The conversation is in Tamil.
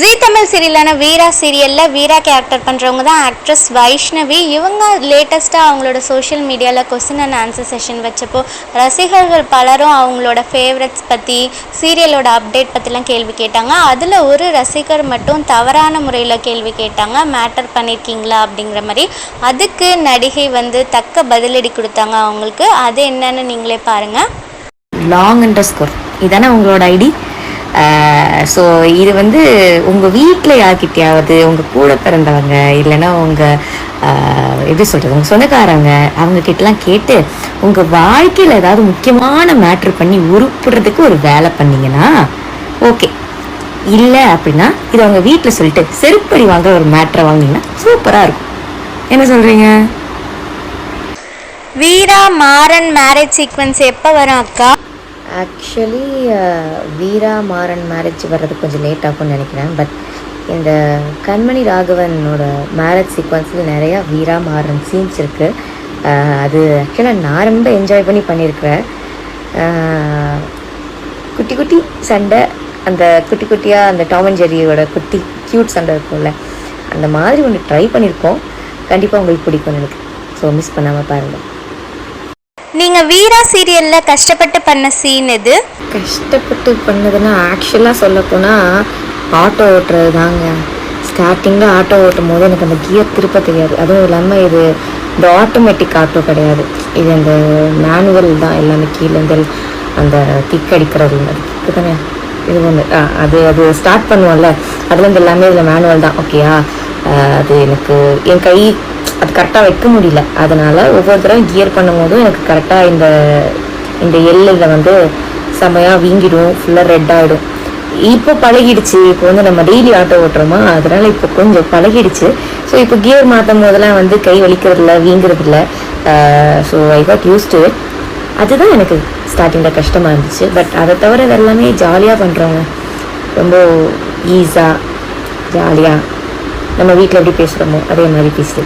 ஜீ தமிழ் சீரியலான வீரா சீரியலில் வீரா கேரக்டர் பண்ணுறவங்க தான் ஆக்ட்ரஸ் வைஷ்ணவி. இவங்க லேட்டஸ்ட்டாக அவங்களோட சோஷியல் மீடியாவில் கொஸ்டின் அண்ட் ஆன்சர் செஷன் வச்சப்போ ரசிகர்கள் பலரும் அவங்களோட ஃபேவரட்ஸ் பற்றி சீரியலோட அப்டேட் பற்றிலாம் கேள்வி கேட்டாங்க. அதில் ஒரு ரசிகர் மட்டும் தவறான முறையில் கேள்வி கேட்டாங்க. மேட்டர் பண்ணியிருக்கீங்களா அப்படிங்கிற மாதிரி. அதுக்கு நடிகை வந்து தக்க பதிலடி கொடுத்தாங்க அவங்களுக்கு. அது என்னன்னு நீங்களே பாருங்கள் லாங் அண்டர் இதானே உங்களோட ஐடி ஸோ இது வந்து உங்கள் வீட்டில் யார்கிட்டையாவது உங்கள் கூட பிறந்தவங்க இல்லைன்னா உங்கள் எப்படி சொல்கிறது உங்கள் சொந்தக்காரங்க அவங்கக்கிட்டலாம் கேட்டு உங்கள் வாழ்க்கையில் ஏதாவது முக்கியமான மேட்ரு பண்ணி உருப்புறதுக்கு ஒரு வேலை பண்ணீங்கன்னா ஓகே இல்லை அப்படின்னா இதை அவங்க வீட்டில் சொல்லிட்டு செருப்படி வாங்குற ஒரு மேட்ரை வாங்கினீங்கன்னா சூப்பராக இருக்கும். என்ன சொல்கிறீங்க வீரா மாறன் மேரேஜ் சீக்வன்ஸ் எப்போ வரும் அக்கா? ஆக்சுவலி வீரா மாறன் மேரேஜ் வர்றது கொஞ்சம் லேட் ஆகும்னு நினைக்கிறேன். பட் இந்த கண்மணி ராகவனோட மேரேஜ் சீக்வன்ஸில் நிறையா வீரா மாறன் சீன்ஸ் இருக்குது அது ஆக்சுவலாக நான் ரொம்ப என்ஜாய் பண்ணி பண்ணியிருக்கிறேன் uh, குட்டி குட்டி சண்டை அந்த குட்டி குட்டியாக அந்த டாம் அண்ட் ஜெரியோட குட்டி க்யூட் சண்டை இருக்கும்ல அந்த மாதிரி ஒன்று ட்ரை பண்ணியிருக்கோம் கண்டிப்பாக உங்களுக்கு பிடிக்கும் எனக்கு ஸோ மிஸ் பண்ணாமல் பாருங்கள் நீங்கள் வீரா சீரியலில் கஷ்டப்பட்டு பண்ண சீன் இது கஷ்டப்பட்டு பண்ணதுன்னா ஆக்சுவலாக சொல்லப்போனால் ஆட்டோ ஓட்டுறது தாங்க ஸ்டார்டிங்கில் ஆட்டோ ஓட்டும் போது எனக்கு அந்த கியர் திருப்ப தெரியாது. அதுவும் இல்லாமல் இது இந்த ஆட்டோமேட்டிக் ஆட்டோ கிடையாது. இது அந்த மேனுவல் தான். எல்லாமே கீழேருந்து அந்த திக்கடிக்கிறது அது தானே இது ஒன்று ஆ அது அது ஸ்டார்ட் பண்ணுவோம்ல. அதுலேருந்து எல்லாமே இதில் மேனுவல் தான். ஓகேயா அது எனக்கு என் கை அது கரெக்டாக வைக்க முடியல. அதனால் ஒவ்வொரு தடவை கியர் பண்ணும்போதும் எனக்கு கரெக்டாக இந்த இந்த எல்லில் வந்து செமையாக வீங்கிடும் ஃபுல்லாக ரெட் ஆகிடும் இப்போ பழகிடுச்சு. இப்போ வந்து நம்ம டெய்லி ஆட்டோ ஓட்டுறோமா? அதனால் இப்போ கொஞ்சம் பழகிடுச்சு. ஸோ இப்போ கியர் மாற்றும் போதெல்லாம் வந்து கை வலிக்கிறதில்ல வீங்குறதில்ல. So I got used to அதுதான் எனக்கு ஸ்டார்டிங்கில் கஷ்டமாக இருந்துச்சு. பட் அதை தவிர எல்லாமே ஜாலியாக பண்ணுறோங்க ரொம்ப ஈஸாக ஜாலியாக நம்ம வீட்டில் எப்படி பேசுகிறோமோ அதே மாதிரி பேசுது